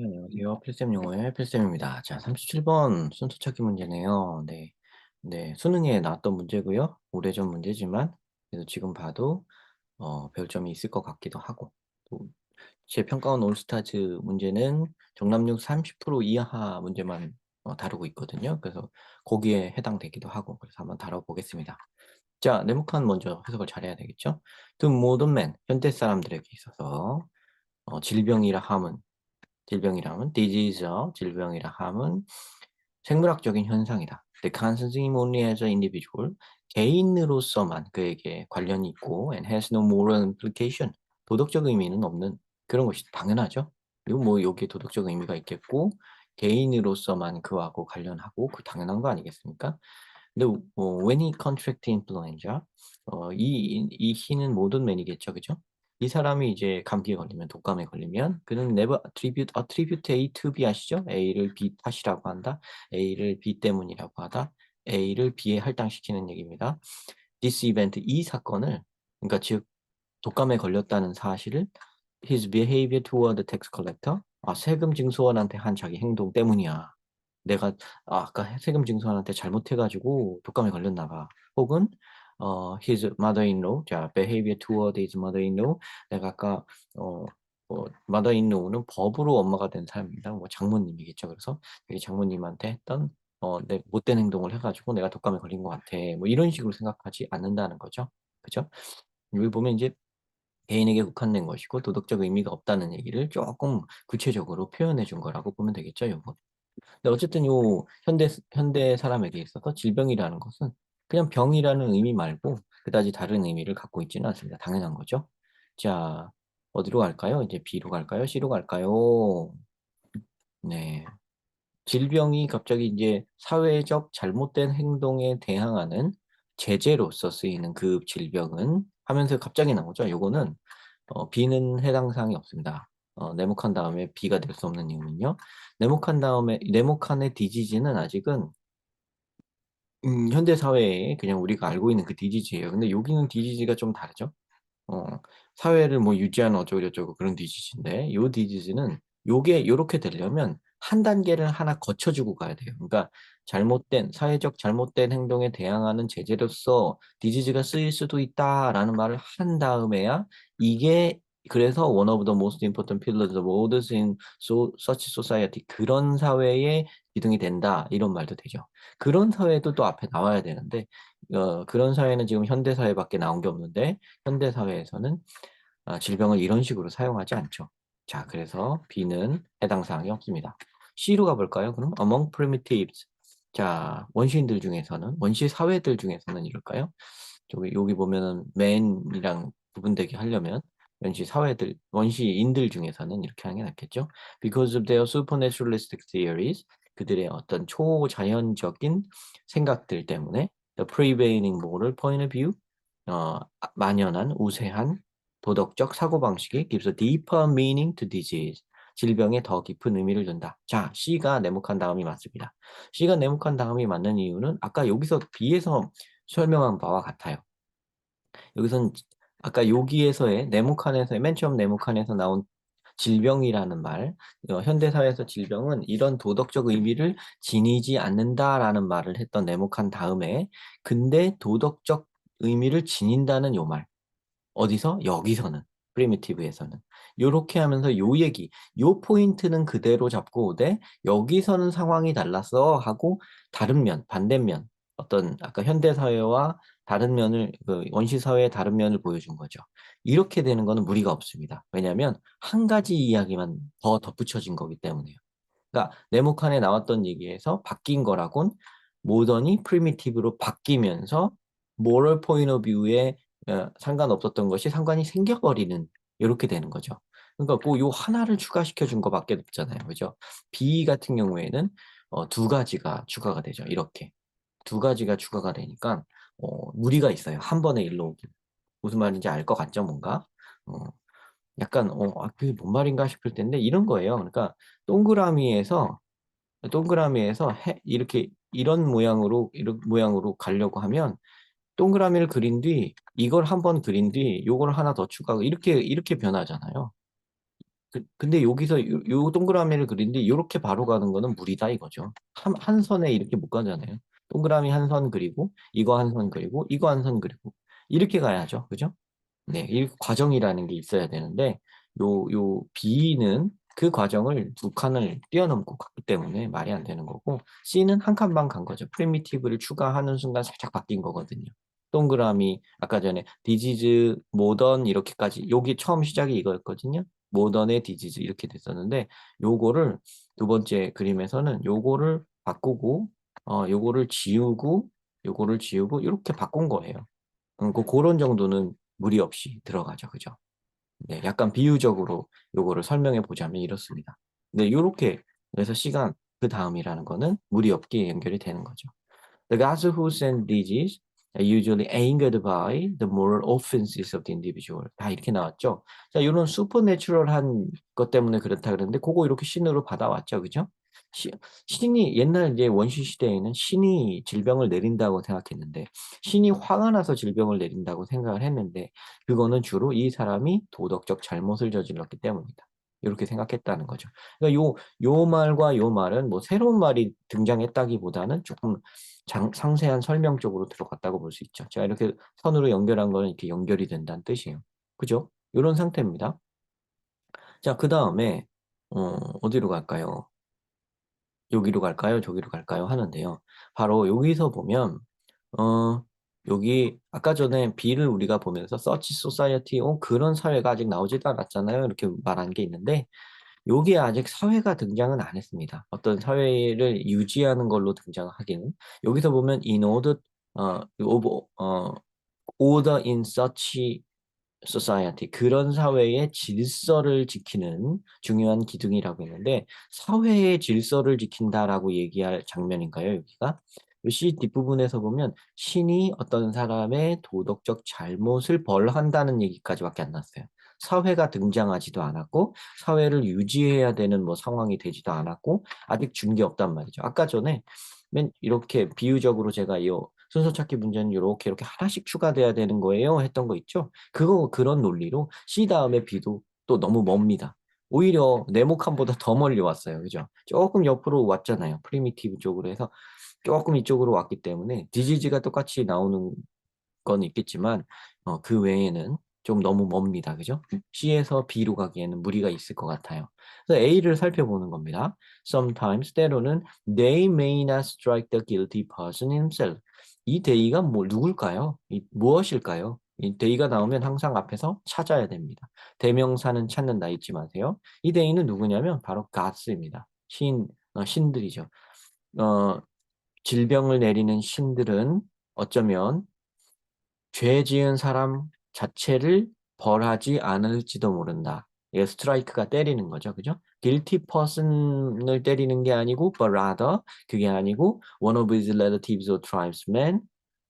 네, 안녕하세요. 필쌤 영어의 필쌤입니다. 자, 37번 순서 찾기 문제네요. 네. 네, 수능에 나왔던 문제고요. 오래전 문제지만 그래도 지금 봐도 어, 배울 점이 있을 것 같기도 하고 또 제 평가원 올스타즈 문제는 정답률 30% 이하 문제만 어, 다루고 있거든요. 그래서 거기에 해당되기도 하고 그래서 한번 다뤄보겠습니다. 자, 네모칸 먼저 해석을 잘해야 되겠죠? The modern man, 현대 사람들에게 있어서 어, 질병이라 함은 질병이라면 disease죠. 질병이라 함은 생물학적인 현상이다. The consenting only as an individual. 개인으로서만 그에게 관련이 있고 and has no moral implication. 도덕적 의미는 없는 그런 것이 당연하죠. 그리고 뭐 여기에 도덕적 의미가 있겠고 개인으로서만 그하고 관련하고 그 당연한 거 아니겠습니까? 근데 어, when he contract influenza 어, 이, 이 he는 모든 맨이겠죠. 그죠? 이 사람이 이제 감기에 걸리면 독감에 걸리면 그는 never attribute attribute A to B 아시죠? A를 B 탓이라고 한다. A를 B 때문이라고 하다. A를 B에 할당시키는 얘기입니다. This event 이 사건을 그러니까 즉 독감에 걸렸다는 사실을 his behavior toward the tax collector 아, 세금 징수원한테 한 자기 행동 때문이야. 내가 아, 아까 세금 징수원한테 잘못해가지고 독감에 걸렸나 봐. 혹은 어, his mother-in-law, 자, behavior toward his mother-in-law. 내가 아까 어, 어, mother-in-law는 법으로 엄마가 된 사람입니다. 뭐 장모님이겠죠. 그래서 장모님한테 했던 어, 내 못된 행동을 해가지고 내가 독감에 걸린 것 같아. 뭐 이런 식으로 생각하지 않는다는 거죠. 그죠? 여기 보면 이제 개인에게 국한된 것이고 도덕적 의미가 없다는 얘기를 조금 구체적으로 표현해 준 거라고 보면 되겠죠, 요거. 근데 어쨌든 요 현대 현대 사람에게 있어서 질병이라는 것은 그냥 병이라는 의미 말고 그다지 다른 의미를 갖고 있지는 않습니다. 당연한 거죠. 자, 어디로 갈까요? 이제 B로 갈까요? C로 갈까요? 네. 질병이 갑자기 이제 사회적 잘못된 행동에 대항하는 제재로서 쓰이는 그 질병은 하면서 갑자기 나오죠. 요거는 어, B는 해당 사항이 없습니다. 어, 네모칸 다음에 B가 될 수 없는 이유는요. 네모칸 다음에 네모칸의 디지즈는 아직은 음, 현대 사회에 그냥 우리가 알고 있는 그 디지즈예요. 근데 여기는 디지즈가 좀 다르죠. 어, 사회를 뭐 유지하는 어쩌고저쩌고 그런 디지즈인데 요 디지즈는 요게 요렇게 되려면 한 단계를 하나 거쳐 주고 가야 돼요. 그러니까 잘못된 사회적 잘못된 행동에 대항하는 제재로서 디지즈가 쓰일 수도 있다라는 말을 한 다음에야 이게 그래서 one of the most important pillars of orders in so, such society 그런 사회의 기둥이 된다 이런 말도 되죠. 그런 사회도 또 앞에 나와야 되는데 어, 그런 사회는 지금 현대 사회밖에 나온 게 없는데 현대 사회에서는 아, 질병을 이런 식으로 사용하지 않죠. 자, 그래서 B는 해당 사항이 없습니다. C로 가볼까요? 그럼 among primitives. 자, 원시인들 중에서는 원시 사회들 중에서는 이럴까요? 저기 여기 보면은 man이랑 구분되게 하려면 원시 사회들, 원시인들 중에서는 이렇게 하는 게 낫겠죠. Because of their supernaturalistic theories, 그들의 어떤 초자연적인 생각들 때문에 the prevailing moral point of view, 어, 만연한 우세한 도덕적 사고방식이 gives a deeper meaning to disease. 질병에 더 깊은 의미를 둔다. 자, C가 네모칸 다음이 맞습니다. C가 네모칸 다음이 맞는 이유는 아까 여기서 B에서 설명한 바와 같아요. 여기선 아까 여기에서의 네모칸에서의 맨 처음 네모칸에서 나온 질병이라는 말, 어, 현대사회에서 질병은 이런 도덕적 의미를 지니지 않는다라는 말을 했던 네모칸 다음에 근데 도덕적 의미를 지닌다는 요 말. 어디서? 여기서는. 프리미티브에서는. 요렇게 하면서 요 얘기, 요 포인트는 그대로 잡고 오되 여기서는 상황이 달랐어 하고 다른 면, 반대면, 어떤 아까 현대사회와 다른 면을 그 원시 사회의 다른 면을 보여준 거죠. 이렇게 되는 거는 무리가 없습니다. 왜냐하면 한 가지 이야기만 더 덧붙여진 거기 때문에요. 그러니까 네모칸에 나왔던 얘기에서 바뀐 거라곤 모던이 프리미티브로 바뀌면서 모럴 포인트 오브 뷰에 상관없었던 것이 상관이 생겨버리는 이렇게 되는 거죠. 그러니까 그 요 하나를 추가시켜 준 거밖에 없잖아요. 그죠? B 같은 경우에는 어, 두 가지가 추가가 되죠. 이렇게 두 가지가 추가가 되니까 어, 무리가 있어요. 한 번에 일로 오기. 무슨 말인지 알 것 같죠, 뭔가? 어, 약간 어, 아, 그게 뭔 말인가 싶을 텐데 이런 거예요. 그러니까 동그라미에서 동그라미에서 해, 이렇게 이런 모양으로 이런 모양으로 가려고 하면 동그라미를 그린 뒤 이걸 한 번 그린 뒤 요걸 하나 더 추가하고 이렇게 이렇게 변하잖아요. 그, 근데 여기서 요, 요 동그라미를 그리는데 이렇게 바로 가는 거는 무리다 이거죠. 한, 한 선에 이렇게 못 가잖아요. 동그라미 한 선 그리고 이거 한 선 그리고 이거 한 선 그리고 이렇게 가야죠. 그죠? 네, 이 과정이라는 게 있어야 되는데 요, 요 B는 그 과정을 두 칸을 뛰어넘고 갔기 때문에 말이 안 되는 거고 C는 한 칸만 간 거죠. 프리미티브를 추가하는 순간 살짝 바뀐 거거든요. 동그라미 아까 전에 디지즈 모던 이렇게까지 여기 처음 시작이 이거였거든요. 모던의 디지즈 이렇게 됐었는데 요거를 두 번째 그림에서는 요거를 바꾸고 어 요거를 지우고 요거를 지우고 이렇게 바꾼 거예요. 음, 그 그런 정도는 무리 없이 들어가죠. 그죠? 네, 약간 비유적으로 요거를 설명해 보자면 이렇습니다. 네, 요렇게 그래서 시간 그 다음이라는 거는 무리 없게 연결이 되는 거죠. The gods who send disease are usually angered by the moral offenses of the individual. 다 이렇게 나왔죠. 자, 이런 슈퍼내추럴한 것 때문에 그렇다 그러는데 그거 이렇게 신으로 받아왔죠. 그죠? 시, 신이 옛날 이제 원시 시대에는 신이 질병을 내린다고 생각했는데 신이 화가 나서 질병을 내린다고 생각을 했는데 그거는 주로 이 사람이 도덕적 잘못을 저질렀기 때문이다. 이렇게 생각했다는 거죠. 그러니까 요, 요 말과 요 말은 뭐 새로운 말이 등장했다기보다는 조금 장, 상세한 설명 쪽으로 들어갔다고 볼 수 있죠. 제가 이렇게 선으로 연결한 거는 이렇게 연결이 된다는 뜻이에요. 그죠? 이런 상태입니다. 자, 그 다음에 어, 어디로 갈까요? 여기로 갈까요? 저기로 갈까요? 하는데요. 바로 여기서 보면 어 여기 아까 전에 B를 우리가 보면서 서치 소사이어티 어, 그런 사회가 아직 나오지도 않았잖아요. 이렇게 말한 게 있는데 여기에 아직 사회가 등장은 안 했습니다. 어떤 사회를 유지하는 걸로 등장하기는 여기서 보면 in order 어, of, 어, order in such society 그런 사회의 질서를 지키는 중요한 기둥이라고 했는데 사회의 질서를 지킨다라고 얘기할 장면인가요 여기가? 시 뒷부분에서 보면 신이 어떤 사람의 도덕적 잘못을 벌한다는 얘기까지밖에 안 났어요. 사회가 등장하지도 않았고 사회를 유지해야 되는 뭐 상황이 되지도 않았고 아직 준 게 없단 말이죠. 아까 전에 맨 이렇게 비유적으로 제가 이 순서 찾기 문제는 이렇게 이렇게 하나씩 추가돼야 되는 거예요 했던 거 있죠. 그거 그런 논리로 C 다음에 B도 또 너무 멉니다. 오히려 네모칸보다 더 멀리 왔어요. 그죠? 조금 옆으로 왔잖아요. 프리미티브 쪽으로 해서 조금 이쪽으로 왔기 때문에 디지지가 똑같이 나오는 건 있겠지만 어, 그 외에는 좀 너무 멉니다. 그죠? C에서 B로 가기에는 무리가 있을 것 같아요. 그래서 A를 살펴보는 겁니다. Sometimes 때로는 they may not strike the guilty person himself. 이 they가 뭐 누굴까요? 이 무엇일까요? 이 they가 나오면 항상 앞에서 찾아야 됩니다. 대명사는 찾는다 잊지 마세요. 이 they는 누구냐면 바로 gods입니다. 신, 어, 신들이죠. 어, 질병을 내리는 신들은 어쩌면 죄 지은 사람 자체를 벌하지 않을지도 모른다. 이게 스트라이크가 때리는 거죠. 그죠? Guilty person을 때리는 게 아니고 but rather 그게 아니고 one of his relatives or tribesmen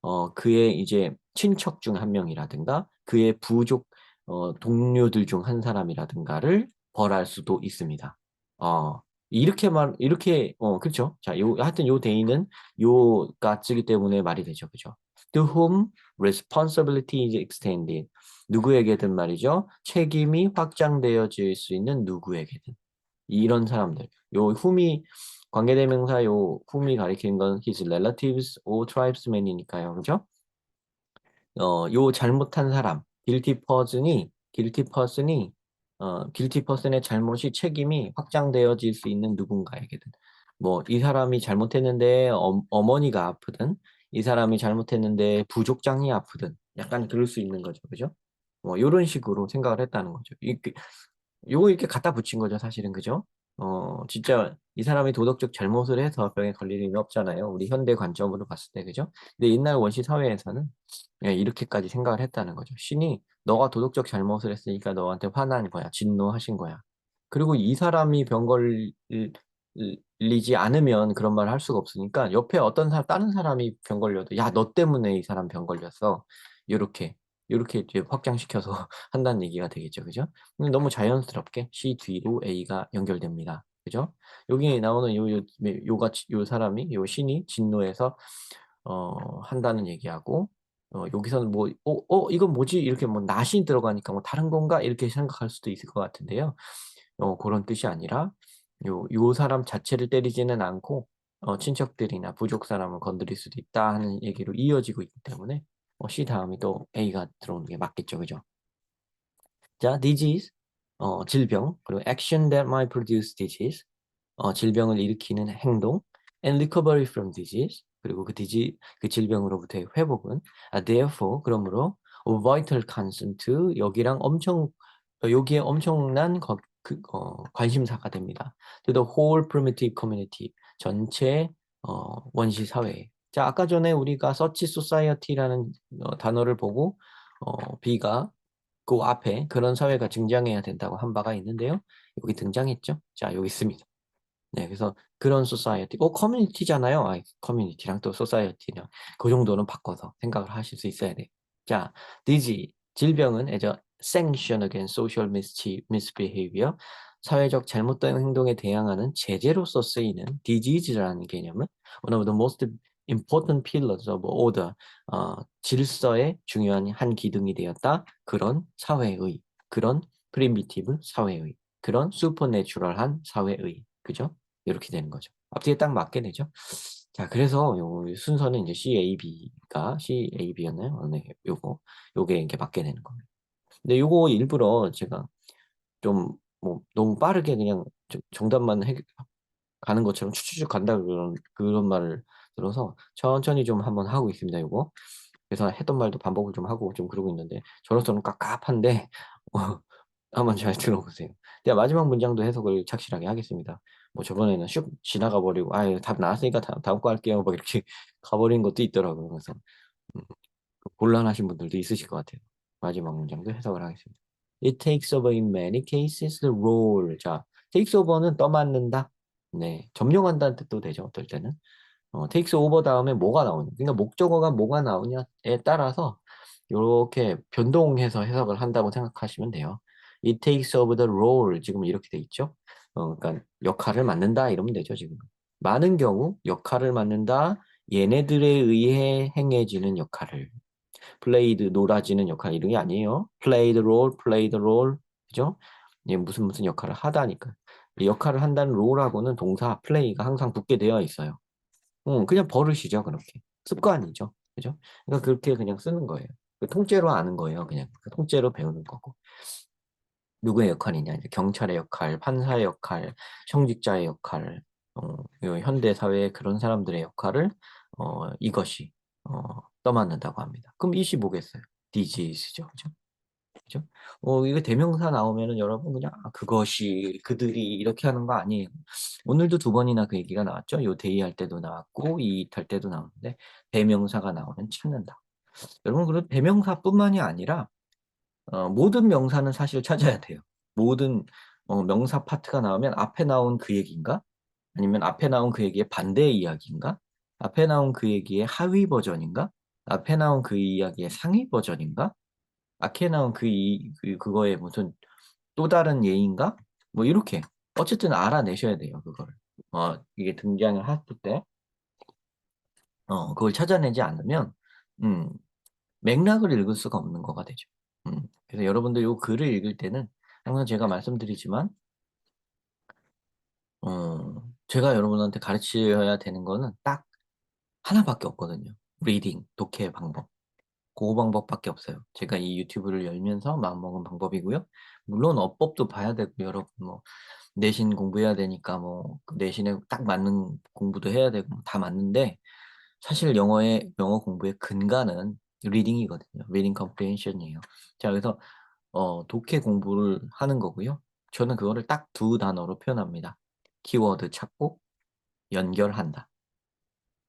어 그의 이제 친척 중 한 명이라든가 그의 부족 어 동료들 중 한 사람이라든가를 벌할 수도 있습니다. 어 이렇게 말 이렇게 어 그렇죠. 자, 요 하여튼 요 데이는 요가 쓰기 때문에 말이 되죠. 그죠? To whom responsibility is extended. 누구에게든 말이죠. 책임이 확장되어질 수 있는 누구에게든. 이런 사람들. 요 whom이 관계대명사 요 whom이 가리키는 건 his relatives or tribesmen이니까요. 그죠? 어, 요 잘못한 사람, guilty person이 guilty person이 어, guilty person의 잘못이 책임이 확장되어질 수 있는 누군가에게든. 뭐 이 사람이 잘못했는데 어, 어머니가 아프든 이 사람이 잘못했는데 부족장이 아프든 약간 그럴 수 있는 거죠. 그죠? 뭐 이런 식으로 생각을 했다는 거죠. 이렇게 요거 이렇게 갖다 붙인 거죠, 사실은. 그죠? 어, 진짜 이 사람이 도덕적 잘못을 해서 병에 걸릴 일이 없잖아요. 우리 현대 관점으로 봤을 때, 그죠? 근데 옛날 원시 사회에서는 예, 이렇게까지 생각을 했다는 거죠. 신이 너가 도덕적 잘못을 했으니까 너한테 화난 거야. 진노하신 거야. 그리고 이 사람이 병 걸리지 않으면 그런 말을 할 수가 없으니까 옆에 어떤 사람, 다른 사람이 병 걸려도 야, 너 때문에 이 사람 병 걸렸어. 이렇게 이렇게 이제 확장시켜서 한다는 얘기가 되겠죠. 그죠? 너무 자연스럽게 C 뒤로 A가 연결됩니다. 그죠? 여기 나오는 요, 요, 요가, 요 사람이, 요 신이 진노해서, 어, 한다는 얘기하고, 어, 여기서는 뭐, 어, 어, 이건 뭐지? 이렇게 뭐, 낫이 들어가니까 뭐, 다른 건가? 이렇게 생각할 수도 있을 것 같은데요. 어 고런 뜻이 아니라 요 요 사람 자체를 때리지는 않고 어 친척들이나 부족 사람을 건드릴 수도 있다 하는 얘기로 이어지고 있기 때문에 어 C 다음이 또 A가 들어오는 게 맞겠죠. 그죠? 자, disease 어 질병 그리고 action that might produce disease 어 질병을 일으키는 행동 and recovery from disease 그리고 그 디지 그 질병으로부터의 회복은 아 therefore 그러므로 of vital concern to 여기랑 엄청 어 여기에 엄청난 거 그 어 관심사가 됩니다. to the whole primitive community 전체 어 원시 사회에. 자, 아까 전에 우리가 search society라는 어 단어를 보고 어 B가 그 앞에 그런 사회가 등장해야 된다고 한 바가 있는데요. 여기 등장했죠? 자, 여기 있습니다. 네, 그래서 그런 society, 어 커뮤니티잖아요. 아이 커뮤니티랑 또 society랑 그 정도는 바꿔서 생각을 하실 수 있어야 돼요. 자, disease 질병은 as a sanction against social misbehavior 사회적 잘못된 행동에 대항하는 제재로서 쓰이는 disease라는 개념은 one of the most important pillars of order 어 질서의 중요한 한 기둥이 되었다. 그런 사회의, 그런 primitive 사회의, 그런 supernatural한 사회의. 그죠? 요렇게 되는 거죠. 앞뒤에 딱 맞게 되죠. 자, 그래서 요 순서는 이제 CAB가 CAB였나요? 어 네. 요거, 요게 이렇게 맞게 되는 겁니다. 근데 요거 일부러 제가 좀 뭐 너무 빠르게 그냥 정 정답만 해 가는 것처럼 쭉쭉쭉 간다 그런 그런 말을 들어서 천천히 좀 한번 하고 있습니다, 요거. 그래서 했던 말도 반복을 좀 하고 좀 그러고 있는데 저로서는 갑갑한데 어 한번 잘 들어보세요. 제가 마지막 문장도 해석을 착실하게 하겠습니다. 뭐 저번에는 슉 지나가 버리고 "아유 답 나왔으니까 다 다음 거 할게요." 뭐 이렇게 가 버린 것도 있더라고요. 그래서 음 곤란하신 분들도 있으실 것 같아요. 마지막 문장도 해석을 하겠습니다. It takes over in many cases the role 자, takes over는 떠맡는다. 네. 점령한다는 뜻도 되죠, 어떨 때는. 어 takes over 다음에 뭐가 나오냐. 그러니까 목적어가 뭐가 나오냐에 따라서 요렇게 변동해서 해석을 한다고 생각하시면 돼요. It takes over the role 지금 이렇게 돼 있죠. 어 그러니까 역할을 맡는다 이러면 되죠, 지금. 많은 경우 역할을 맡는다. 얘네들에 의해 행해지는 역할을. played 놀아지는 역할 이런 게 아니에요. played role, played role 그죠? 예 무슨 무슨 역할을 하다니까. 이 역할을 한다는 role하고는 동사 play가 항상 붙게 되어 있어요. 음 그냥 버릇이죠, 그렇게. 습관이죠. 그죠? 그러니까 그렇게 그냥 쓰는 거예요. 그 통째로 아는 거예요, 그냥. 그 통째로 배우는 거고. 누구의 역할이냐 이제 경찰의 역할, 판사의 역할, 형직자의 역할, 어요 현대 사회의 그런 사람들의 역할을 어 이것이 어 떠맡는다고 합니다. 그럼 it이 뭐겠어요? disease죠. 그죠? 그죠? 어 이거 대명사 나오면은 여러분 그냥 '아 그것이, 그들이' 이렇게 하는 거 아니에요. 오늘도 두 번이나 그 얘기가 나왔죠. 요 they 할 때도 나왔고 it 할 때도 나오는데 대명사가 나오면 찾는다. 여러분 그리고 대명사뿐만이 아니라 어 모든 명사는 사실 찾아야 돼요. 모든 어 명사 파트가 나오면 앞에 나온 그 얘기인가? 아니면 앞에 나온 그 얘기의 반대의 이야기인가? 앞에 나온 그 얘기의 하위 버전인가? 앞에 나온 그 이야기의 상위 버전인가? 나온 그이 그 그거의 무슨 또 다른 예인가? 뭐 이렇게 어쨌든 알아내셔야 돼요, 그거를. 어 이게 등장을 했을 때어 그걸 찾아내지 않으면 음 맥락을 읽을 수가 없는 거가 되죠. 음 그래서 여러분들 요 글을 읽을 때는 항상 제가 말씀드리지만 어 제가 여러분한테 가르쳐야 되는 거는 딱 하나밖에 없거든요. reading 독해 방법. 고 방법밖에 없어요. 제가 이 유튜브를 열면서 마음먹은 방법이고요. 물론 어법도 봐야 되고 여러분 뭐 내신 공부해야 되니까 뭐그 내신에 딱 맞는 공부도 해야 되고 다 맞는데 사실 영어의 영어 공부의 근간은 reading이거든요. reading comprehension이에요. 자 그래서 어 독해 공부를 하는 거고요. 저는 그거를 딱 두 단어로 표현합니다. 키워드 찾고 연결한다.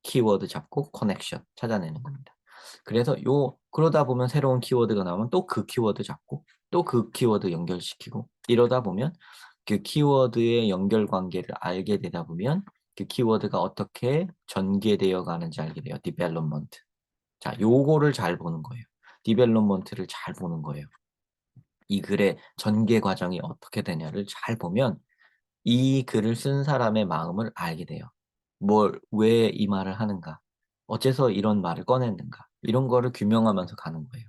키워드 잡고 커넥션 찾아내는 겁니다. 그래서 요 그러다 보면 새로운 키워드가 나오면 또 그 키워드 잡고 또 그 키워드 연결시키고 이러다 보면 그 키워드의 연결 관계를 알게 되다 보면 그 키워드가 어떻게 전개되어 가는지 알게 돼요. development. 자 요거를 잘 보는 거예요. development를 잘 보는 거예요. 이 글의 전개 과정이 어떻게 되냐를 잘 보면 이 글을 쓴 사람의 마음을 알게 돼요. 뭘 왜 이 말을 하는가? 어째서 이런 말을 꺼냈는가? 이런 거를 규명하면서 가는 거예요.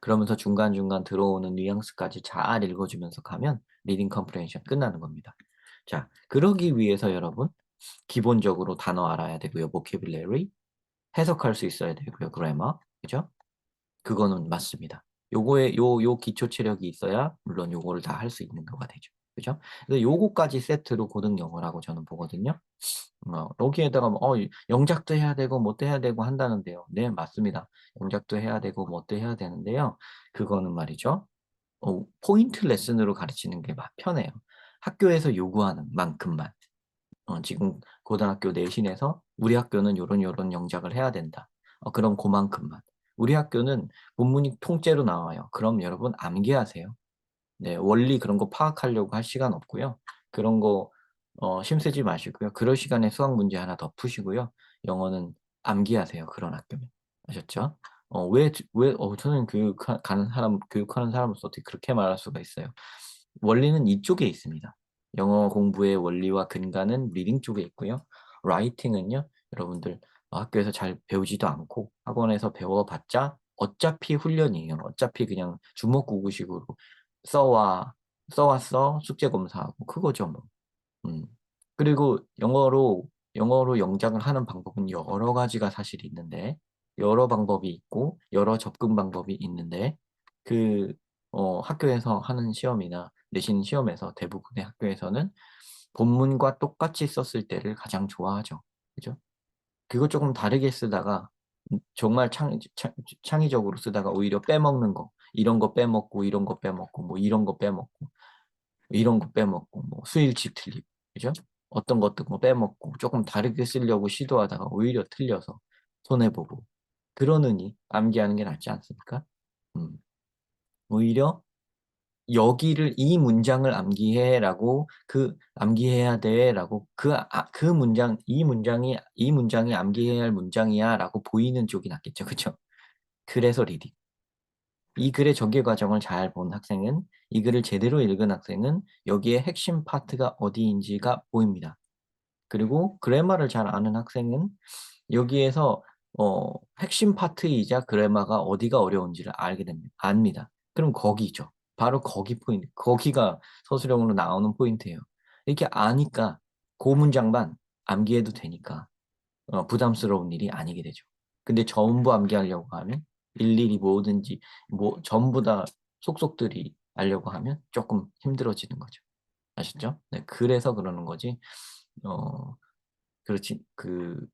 그러면서 중간중간 들어오는 뉘앙스까지 잘 읽어 주면서 가면 리딩 컴프레hen션 끝나는 겁니다. 자, 그러기 위해서 여러분 기본적으로 단어 알아야 되고요. vocabulary 해석할 수 있어야 되고요. grammar 그죠? 그거는 맞습니다. 요거에 요 요 기초 체력이 있어야 물론 요거를 다 할 수 있는 거가 되죠. 그죠? 그래서 요거까지 세트로 고등 영어라고 저는 보거든요. 어, 여기에다가 뭐, 어, 영작도 해야 되고 뭐도 해야 되고 한다는데요. 네, 맞습니다. 영작도 해야 되고 뭐도 해야 되는데요. 그거는 말이죠. 어, 포인트 레슨으로 가르치는 게막 편해요. 학교에서 요구하는 만큼만. 어, 지금 고등학교 내신에서 우리 학교는 요런 요런 영작을 해야 된다. 어, 그럼 그만큼만. 우리 학교는 본문이 통째로 나와요. 그럼 여러분 암기하세요. 네, 원리 그런 거 파악하려고 할 시간 없고요. 그런 거 어, 힘쓰지 마시고요. 그럴 시간에 수학 문제 하나 더 푸시고요. 영어는 암기하세요. 그런 학교면. 아셨죠? 어, 왜, 왜, 어, 저는 교육하는 사람, 교육하는 사람으로서 어떻게 그렇게 말할 수가 있어요. 원리는 이쪽에 있습니다. 영어 공부의 원리와 근간은 리딩 쪽에 있고요. 라이팅은요, 여러분들 학교에서 잘 배우지도 않고 학원에서 배워봤자 어차피 훈련이에요. 어차피 그냥 주먹구구식으로 써와 써왔어 숙제 검사하고 그거죠 뭐. 음. 그리고 영어로 영어로 영작을 하는 방법은 여러 가지가 사실 있는데 여러 방법이 있고 여러 접근 방법이 있는데 그 어, 학교에서 하는 시험이나 내신 시험에서 대부분의 학교에서는 본문과 똑같이 썼을 때를 가장 좋아하죠. 그죠? 그거 조금 다르게 쓰다가 정말 창, 창, 창의적으로 쓰다가 오히려 빼먹는 거 이런 거 빼먹고 이런 거 빼먹고 뭐 이런 거 빼먹고 이런 거 빼먹고 뭐 수일치 틀리고 그죠? 어떤 것도 뭐 빼먹고 조금 다르게 쓰려고 시도하다가 오히려 틀려서 손해보고 그러느니 암기하는 게 낫지 않습니까? 음. 오히려 여기를 이 문장을 암기해라고 그 암기해야 돼라고 그 아, 그 문장 이 문장이 이 문장이 암기해야 할 문장이야라고 보이는 쪽이 낫겠죠, 그렇죠? 그래서 리딩. 이 글의 전개 과정을 잘 본 학생은 이 글을 제대로 읽은 학생은 여기에 핵심 파트가 어디인지가 보입니다. 그리고 그래마를 잘 아는 학생은 여기에서 어, 핵심 파트이자 그래마가 어디가 어려운지를 알게 됩니다. 압니다. 그럼 거기죠. 바로 거기 포인트. 거기가 서술형으로 나오는 포인트예요. 이렇게 아니까 그 문장만 암기해도 되니까 어, 부담스러운 일이 아니게 되죠. 근데 전부 암기하려고 하면 일일이 뭐든지 뭐 전부 다 속속들이 알려고 하면 조금 힘들어지는 거죠. 아시죠? 네, 그래서 그러는 거지. 어, 그렇지. 그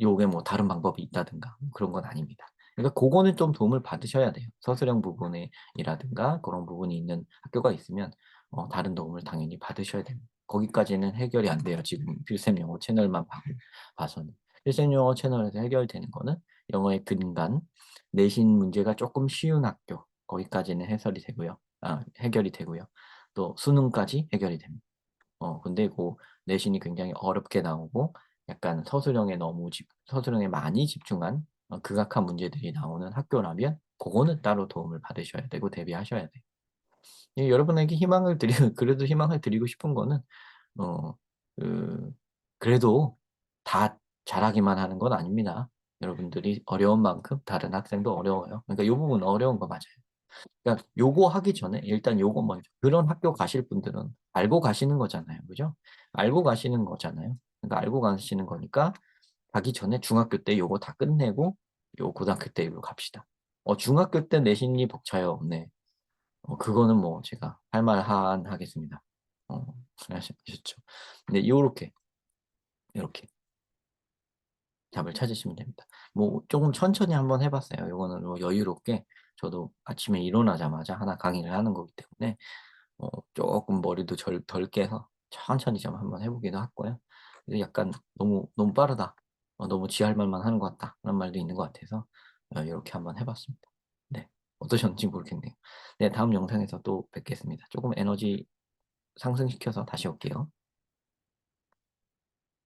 요게 뭐 다른 방법이 있다든가 그런 건 아닙니다. 그러니까 그거는 좀 도움을 받으셔야 돼요. 서술형 부분이라든가 그런 부분이 있는 학교가 있으면 어, 다른 도움을 당연히 받으셔야 됩니다. 거기까지는 해결이 안 돼요. 지금 필쌤 영어 채널만 봐서는. 필쌤 영어 채널에서 해결되는 거는 영어의 근간, 내신 문제가 조금 쉬운 학교 거기까지는 해설이 되고요. 아, 해결이 되고요. 또 수능까지 해결이 됩니다. 어, 근데 그 내신이 굉장히 어렵게 나오고 약간 서술형에 너무 집, 서술형에 많이 집중한 어, 극악한 문제들이 나오는 학교라면 그거는 따로 도움을 받으셔야 되고 대비하셔야 돼요. 예, 여러분에게 희망을 드리 그래도 희망을 드리고 싶은 거는 어, 그, 그래도 다 잘하기만 하는 건 아닙니다. 여러분들이 어려운 만큼 다른 학생도 어려워요. 그러니까 이 부분 어려운 거 맞아요. 그러니까 요거 하기 전에 일단 요거 먼저 그런 학교 가실 분들은 알고 가시는 거잖아요. 그죠? 알고 가시는 거잖아요. 그러니까 알고 가시는 거니까 가기 전에 중학교 때 요거 다 끝내고 요 고등학교 때 이로 갑시다. 어, 중학교 때 내신이 벅차요. 네. 어, 그거는 뭐 제가 할 말 한 하겠습니다. 어, 아셨죠? 네, 요렇게 이렇게 답을 찾으시면 됩니다. 뭐 조금 천천히 한번 해봤어요. 요거는 뭐 여유롭게 저도 아침에 일어나자마자 하나 강의를 하는 거기 때문에 어, 조금 머리도 절, 덜 깨서 천천히 좀 한번 해보기도 했고요. 약간 너무 너무 빠르다. 어, 너무 지할 말만 하는 것 같다. 그런 말도 있는 것 같아서 어, 이렇게 한번 해봤습니다. 네, 어떠셨는지 모르겠네요. 네, 다음 영상에서 또 뵙겠습니다. 조금 에너지 상승시켜서 다시 올게요.